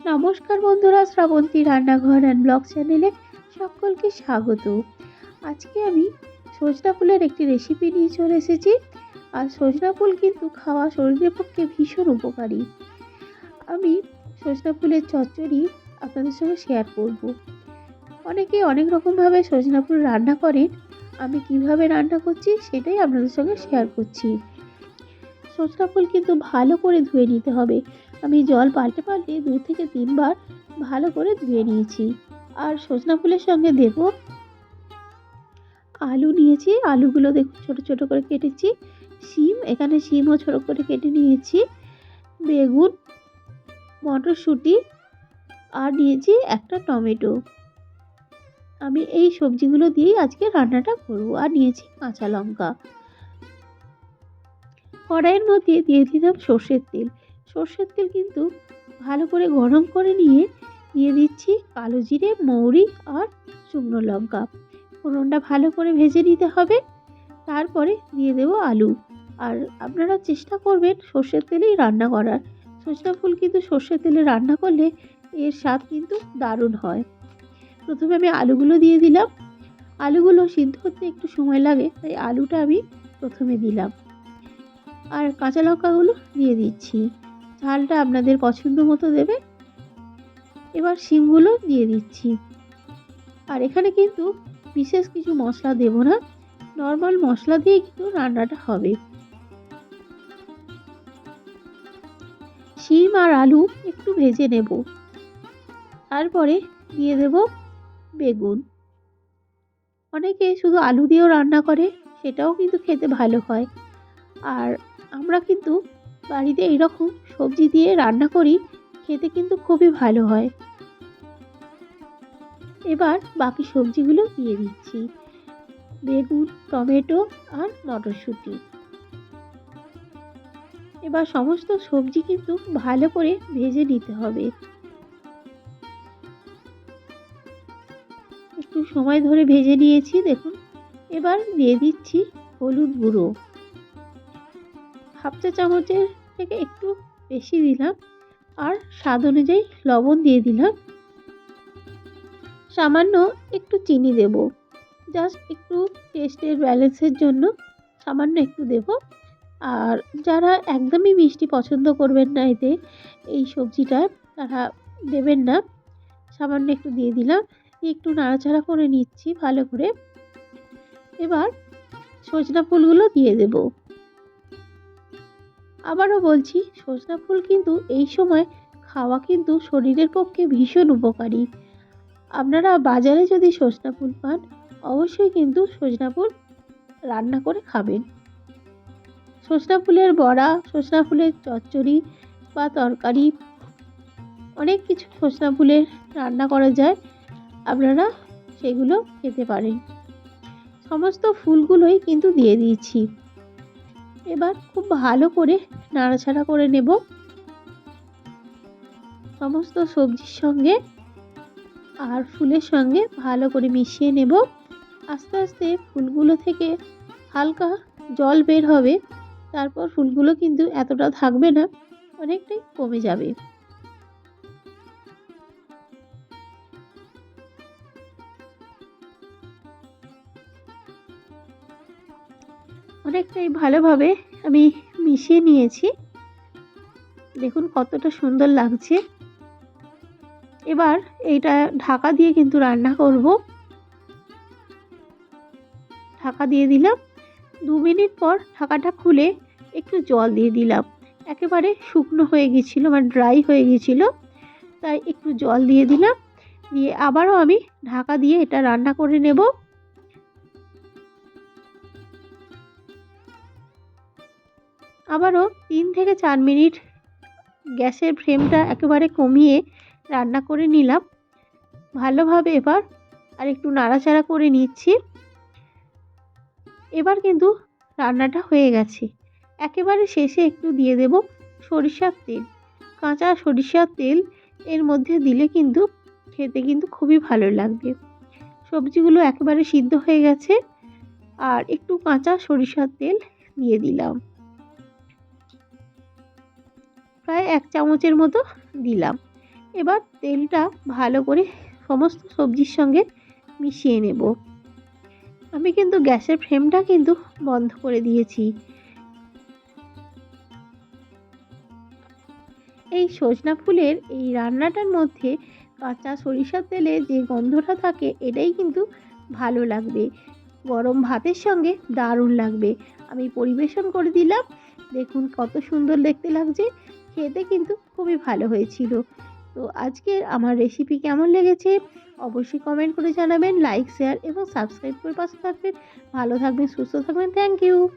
নমস্কার বন্ধুরা, শ্রাবন্তী রান্নাঘর অ্যান্ড ব্লগ চ্যানেলে সকলকে স্বাগত। আজকে আমি সজনা ফুলের একটি রেসিপি নিয়ে চলে এসেছি। আর সজনা ফুল কিন্তু খাওয়া শরীরের পক্ষে ভীষণ উপকারী। আমি সজনা ফুলের চচ্চড়ি আপনাদের সঙ্গে শেয়ার করব। অনেকে অনেক রকমভাবে সজনা ফুল রান্না করেন। আমি কীভাবে রান্না করছি সেটাই আপনাদের সঙ্গে শেয়ার করছি। সজনা ফুল কিন্তু ভালো করে ধুয়ে নিতে হবে। আমি জল পাল্টে পাল্টে দু থেকে তিনবার ভালো করে ধুয়ে নিয়েছি। আর সজনা ফুলের সঙ্গে দেব আলু নিয়েছি, আলুগুলো দেখুন ছোট ছোট করে কেটেছি। শিম, এখানে শিমও ছোট করে কেটে নিয়েছি। বেগুন, মটরশুঁটি, আর নিয়েছি একটা টমেটো। আমি এই সবজিগুলো দিয়েই আজকে রান্নাটা করব। আর নিয়েছি কাঁচা লঙ্কা। কড়াইয়ের মধ্যে দিয়ে দিলাম সর্ষের তেল। সর্ষের তেল কিন্তু ভালো করে গরম করে নিয়ে দিয়ে দিচ্ছি কালো জিরে, মৌরি আর শুকনো লঙ্কা। ফোড়নটা ভালো করে ভেজে নিতে হবে। তারপরে দিয়ে দেব আলু। আর আপনারা চেষ্টা করবেন সর্ষের তেলেই রান্না করার। সজনা ফুল কিন্তু সর্ষের তেলে রান্না করলে এর স্বাদ কিন্তু দারুণ হয়। প্রথমে আমি আলুগুলো দিয়ে দিলাম। আলুগুলো সিদ্ধ করতে একটু সময় লাগে, তাই আলুটা আমি প্রথমে দিলাম। আর কাঁচা লঙ্কাগুলো দিয়ে দিচ্ছি। ঝালটা আপনাদের পছন্দ মতো দেবে। এবার শিমগুলো দিয়ে দিচ্ছি। আর এখানে কিন্তু বিশেষ কিছু মশলা দেব না। নর্মাল মশলা দিয়ে কিন্তু রান্নাটা হবে। শিম আর আলু একটু ভেজে নেব। তারপরে দিয়ে দেব বেগুন। অনেকে শুধু আলু দিয়েও রান্না করে, সেটাও কিন্তু খেতে ভালো হয়। আর আমরা কিন্তু বাড়িতে এইরকম সবজি দিয়ে রান্না করি, খেতে কিন্তু খুবই ভালো হয়। এবার বাকি সবজিগুলো দিয়ে দিচ্ছি। বেগুন, টমেটো আর মটরশুঁটি। এবার সমস্ত সবজি কিন্তু ভালো করে ভেজে নিতে হবে। একটু সময় ধরে ভেজে নিয়েছি, দেখুন। এবার দিয়ে দিচ্ছি হলুদ গুঁড়ো। হাফ চা চামচের থেকে একটু বেশি দিলাম আর স্বাদ অনুযায়ী লবণ দিয়ে দিলাম। সামান্য একটু চিনি দেব। জাস্ট একটু টেস্টের ব্যালেন্সের জন্য সামান্য একটু দেব। আর যারা একদমই মিষ্টি পছন্দ করবেন না এতে, এই সবজিটা তারা দেবেন না। সামান্য একটু দিয়ে দিলাম। একটু নাড়াচাড়া করে নিচ্ছি ভালো করে। এবার সজনা ফুলগুলো দিয়ে দেবো। আবারও বলছি, সজনা ফুল কিন্তু এই সময় খাওয়া কিন্তু শরীরের পক্ষে ভীষণ উপকারী। আপনারা বাজারে যদি সজনা ফুল পান, অবশ্যই কিন্তু সজনা ফুল রান্না করে খাবেন। সজনা ফুলের বড়া, সজনা ফুলের চচ্চড়ি বা তরকারি, অনেক কিছু সজনা ফুলের রান্না করা যায়, আপনারা সেগুলো খেতে পারেন। সমস্ত ফুলগুলোই কিন্তু দিয়ে দিয়েছি। এবার খুব ভালো করে নাড়াচাড়া করে নেব। সমস্ত সবজির সঙ্গে আর ফুলের সঙ্গে ভালো করে মিশিয়ে নেব। আস্তে আস্তে ফুলগুলো থেকে হালকা জল বের হবে, তারপর ফুলগুলো কিন্তু এতটা থাকবে না, অনেকটাই কমে যাবে। অনেকটাই ভালোভাবে আমি মিশিয়ে নিয়েছি। দেখুন কতটা সুন্দর লাগছে। এবার এইটা ঢাকা দিয়ে কিন্তু রান্না করব। ঢাকা দিয়ে দিলাম। দু মিনিট পর ঢাকাটা খুলে একটু জল দিয়ে দিলাম। একেবারে শুকনো হয়ে গেছিল মানে ড্রাই হয়ে গেছিল। তাই একটু জল দিয়ে দিলাম। দিয়ে আবারও আমি ঢাকা দিয়ে এটা রান্না করে নেব। আবারও তিন থেকে চার মিনিট গ্যাসের ফ্লেমটা একেবারে কমিয়ে রান্না করে নিলাম। ভালোভাবে এবার আর একটু নাড়াচাড়া করে নিচ্ছি। এবার কিন্তু রান্নাটা হয়ে গেছে। একেবারে শেষে একটু দিয়ে দেব সরিষার তেল। কাঁচা সরিষার তেল এর মধ্যে দিলে কিন্তু খেতে কিন্তু খুবই ভালো লাগবে। সবজিগুলো একেবারে সিদ্ধ হয়ে গেছে। আর একটু কাঁচা সরিষার তেল দিয়ে দিলাম। প্রায় এক চামচের মতো দিলাম। এবার তেলটা ভালো করে সমস্ত সবজির সঙ্গে মিশিয়ে নেব। আমি কিন্তু গ্যাসের ফ্লেমটা কিন্তু বন্ধ করে দিয়েছি। এই সজনা ফুলের এই রান্নাটার মধ্যে কাঁচা সরিষার তেলে যে গন্ধটা থাকে, এটাই কিন্তু ভালো লাগবে। গরম ভাতের সঙ্গে দারুণ লাগবে। আমি পরিবেশন করে দিলাম। দেখুন কত সুন্দর দেখতে লাগছে। খেতে কিন্তু খুবই ভালো হয়েছিল। তো আজকের আমার রেসিপি কেমন লেগেছে? অবশ্যই কমেন্ট করে জানাবেন লাইক শেয়ার এবং সাবস্ক্রাইব করে পাশে থাকবেন। ভালো থাকবেন, সুস্থ থাকবেন থ্যাংক ইউ